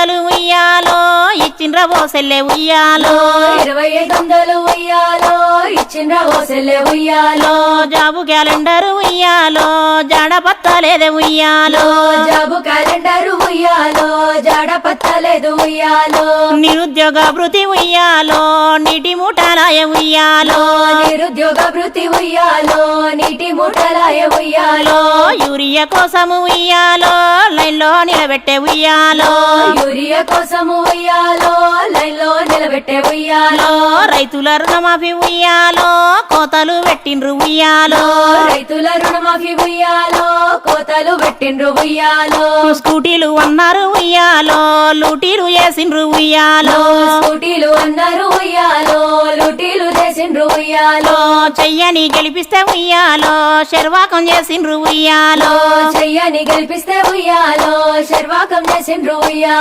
వందలు ఉయ్యాలో ఇచ్చిండ్ర ఓ సెల్లె ఉయ్యాలో. ఇరవై ఐదు వందలు ఉయ్యాలో ఇచ్చిన ఓసెల్లె ఉయ్యాలో. జాబు క్యాలెండర్ ఉయ్యాలో జాడ పత్తలేదే ఉయ్యాలో. జాబు క్యాలెండర్ ఉయ్యాలో జాడ పత్తలేదు ఉయ్యాలో. నిరుద్యోగ భృతి ఉయ్యాలో నీటి మూటలాయ ఉయ్యాలో. నిరుద్యోగ వృత్తి ఉయ్యాలో నీటి మూటలాయ ఉయ్యాలో. యూరియా కోసము ఉయ్యాలో లైన్లో నిలబెట్టే ఉయ్యాలో. కోసము ఉయ్యాలో లైన్లో నిలబెట్టే ఉయ్యాలో. రైతుల రుణమాఫీ ఉయ్యాలో కోతలు పెట్టిండ్రు ఉయ్యాలో. రైతుల రుణమాఫీ ఉయ్యాలో కోతలు పెట్టిండ్రు ఉయ్యాలో. స్కూటీలు అన్నారు ఉయ్యాలో లూటీలు వేసిండ్రు ఉయ్యాలో. స్కూటీలు అన్నారు ఉయ్యాలో లూటీలు చేసిండ్రు ఉయ్యాలో. చెయ్యని గెలిపిస్తే ఉయ్యాలో శర్వాకం చేసిండ్రు ఉయ్యాలో. చెయ్యని గెలిపిస్తే ఉయ్యాలో శర్వాకం చేసిండ్రు ఉయ్యాలో.